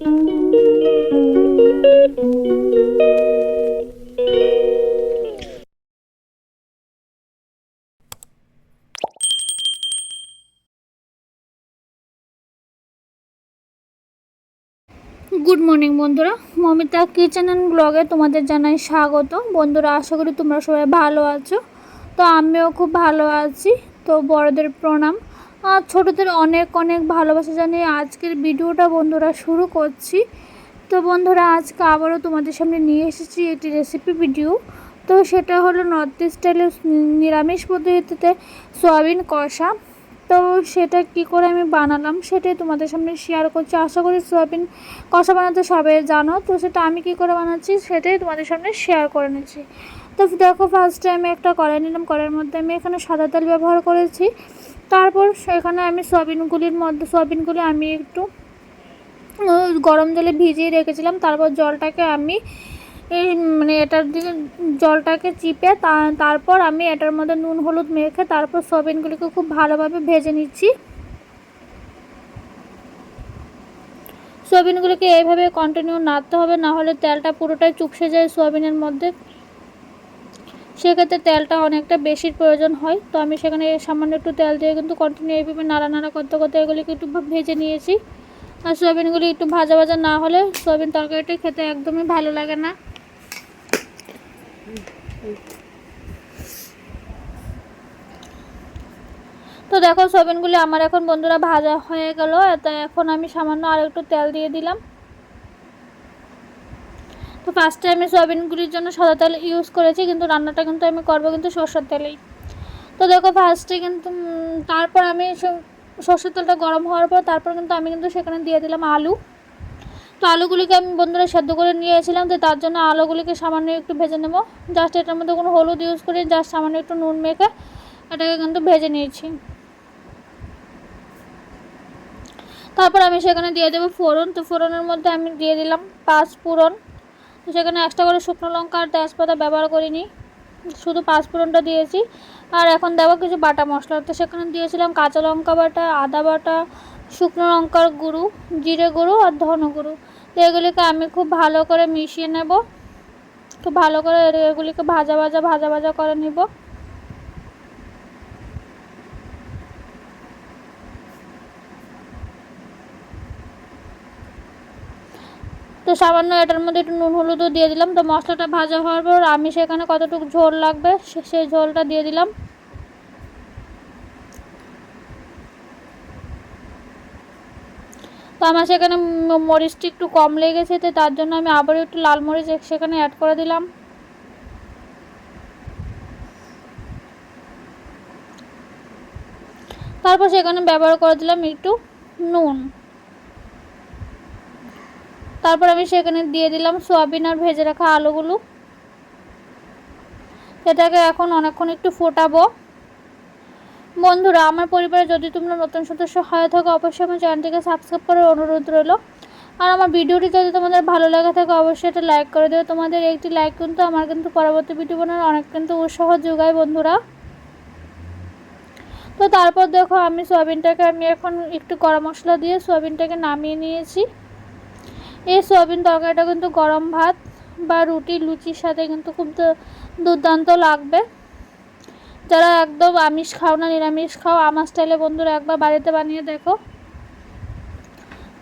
Good morning বন্ধুরা। Momita kitchen and ব্লগে তোমাদের জানাই স্বাগত। বন্ধুরা, আশা করি তোমরা সবাই ভালো আছো। তো আমিও খুব ভালো আছি। তো বড়দের প্রণাম। আর ছোটোদের অনেক অনেক ভালোবাসা জানিয়ে আজকের ভিডিওটা বন্ধুরা শুরু করছি। তো বন্ধুরা, আজকে আবারও তোমাদের সামনে নিয়ে এসেছি একটি রেসিপি ভিডিও তো সেটা হলো নর্থ স্টাইলের নিরামিষ পদ্ধতিতে সয়াবিন কষা। তো সেটা কি করে আমি বানালাম সেটাই তোমাদের সামনে শেয়ার করছি। আশা করি সোয়াবিন কষা বানাতে সবাই জানো। তো সেটা আমি কি করে বানাচ্ছি সেটাই তোমাদের সামনে শেয়ার করে নিচ্ছি। তো দেখো ফার্স্টে আমি একটা কড়াই নিলাম। কড়াইয়ের মধ্যে আমি এখানে সাদা তেল ব্যবহার করেছি। তারপর সেখানে আমি সয়াবিনগুলির মধ্যে, সয়াবিনগুলি আমি একটু গরম জলে ভিজিয়ে রেখেছিলাম। তারপর জলটাকে আমি মানে এটার দিকে জলটাকে চিপে তারপর আমি এটার মধ্যে নুন, হলুদ মেখে তারপর সয়াবিনগুলিকে খুব ভালোভাবে ভেজে নিচ্ছি। সয়াবিনগুলিকে এইভাবে কন্টিনিউ নাড়তে হবে, না হলে তেলটা পুরোটাই চুপসে যায় সয়াবিনের মধ্যে। সেক্ষেত্রে তেলটা অনেকটা বেশির প্রয়োজন হয়। তো আমি সেখানে সামান্য একটু তেল দিয়ে কিন্তু কন্টিনিউ এইভাবে নাড়া নাড়া করতে করতে এগুলিকে একটু ভেজে নিয়েছি। আর সোয়াবিনগুলি একটু ভাজা ভাজা না হলে সোয়াবিন তরকারিটা খেতে একদমই ভালো লাগে না। তো দেখো সোয়াবিনগুলি আমার এখন বন্ধুরা ভাজা হয়ে গেল। তা এখন আমি সামান্য আর একটু তেল দিয়ে দিলাম। তো ফার্স্টে আমি সয়াবিনগুলির জন্য সাদা তেল ইউজ করেছি, কিন্তু রান্নাটা কিন্তু আমি করব কিন্তু সর্ষের তেলেই। তো দেখো ফার্স্টে কিন্তু তারপর আমি সর্ষের তেলটা গরম হওয়ার পর তারপর কিন্তু আমি কিন্তু সেখানে দিয়ে দিলাম আলু। তো আলুগুলিকে আমি বন্ধুরা সেদ্ধ করে নিয়েছিলাম, তো তার জন্য আলুগুলিকে সামান্য একটু ভেজে নেব। জাস্ট এটার মধ্যে কোনো হলুদ ইউজ করি জাস্ট সামান্য একটু নুন মেখে এটাকে কিন্তু ভেজে নিয়েছি। তারপর আমি সেখানে দিয়ে দেবো ফোড়ন, তো ফোড়নের মধ্যে আমি দিয়ে দিলাম পাঁচ ফোড়ন। তো সেখানে একটা করে শুকনো লঙ্কা আর তেজপাতা ব্যবহার করিনি। শুধু পাঁচফোড়নটা দিয়েছি। আর এখন দেবো কিছু বাটা মশলা। তো সেখানে দিয়েছিলাম কাঁচা লঙ্কা বাটা, আদা বাটা, শুকনো লঙ্কার গুঁড়ো, জিরে গুঁড়ো আর ধন গুঁড়ো। তো এগুলিকে আমি খুব ভালো করে মিশিয়ে নেব। খুব ভালো করে এগুলিকে ভাজা ভাজা ভাজা ভাজা করে নেব। তো সামান্য এটার মধ্যে একটু নুন, হলুদও দিয়ে দিলাম। তো মশলাটা ভাজা হওয়ার পর আমি সেখানে কতটুকু ঝোল লাগবে সেই ঝোলটা দিয়ে দিলাম। তো আমার সেখানে মরিচটি একটু কম লেগেছে, তো তার জন্য আমি আবারও একটু লাল মরিচ সেখানে অ্যাড করে দিলাম। তারপর সেখানে ব্যবহার করে দিলাম একটু নুন। তারপর আমি সেখানে দিয়ে দিলাম সোয়াবিন আর ভেজে রাখা আলুগুলো। এটাকে এখন অনেকক্ষণ একটু ফোটাবো। বন্ধুরা, আমার পরিবারে যদি তোমরা নতুন সদস্য হয়ে থাকো, অবশ্যই আমার চ্যানেলটিকে সাবস্ক্রাইব করার অনুরোধ রইল। আর আমার ভিডিওটি যদি তোমাদের ভালো লাগে থাকে, অবশ্যই এটা লাইক করে দেবে তোমাদের একটি লাইক কিন্তু আমার কিন্তু পরবর্তী ভিডিও বানানোর অনেক কিন্তু উৎসাহ যোগায় বন্ধুরা। তো তারপর দেখো, আমি সোয়াবিনটাকে আমি এখন একটু গরম মশলা দিয়ে সোয়াবিনটাকে নামিয়ে নিয়েছি। এই সয়াবিন তরকারিটা কিন্তু গরম ভাত বা রুটি, লুচির সাথে কিন্তু খুব দুর্দান্ত লাগবে। যারা একদম আমিষ খাও না, নিরামিষ খাও, আমার স্টাইলে বন্ধুরা একবার বাড়িতে বানিয়ে দেখো।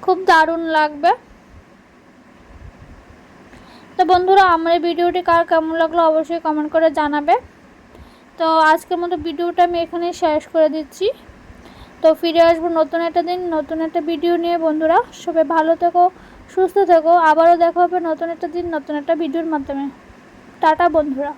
খুব দারুণ লাগবে। তো বন্ধুরা, আমার এই ভিডিওটি কার কেমন লাগল অবশ্যই কমেন্ট করে জানাবে। তো আজকের মতো ভিডিওটা আমি এখানে শেষ করে দিচ্ছি। তো ফিরে আসব নতুন একটা দিন, নতুন একটা ভিডিও নিয়ে। বন্ধুরা, সবাই ভালো থেকো সুস্থ থেকো আবারও দেখা হবে নতুন একটা দিন নতুন একটা ভিডিওর মাধ্যমে। টাটা বন্ধুরা।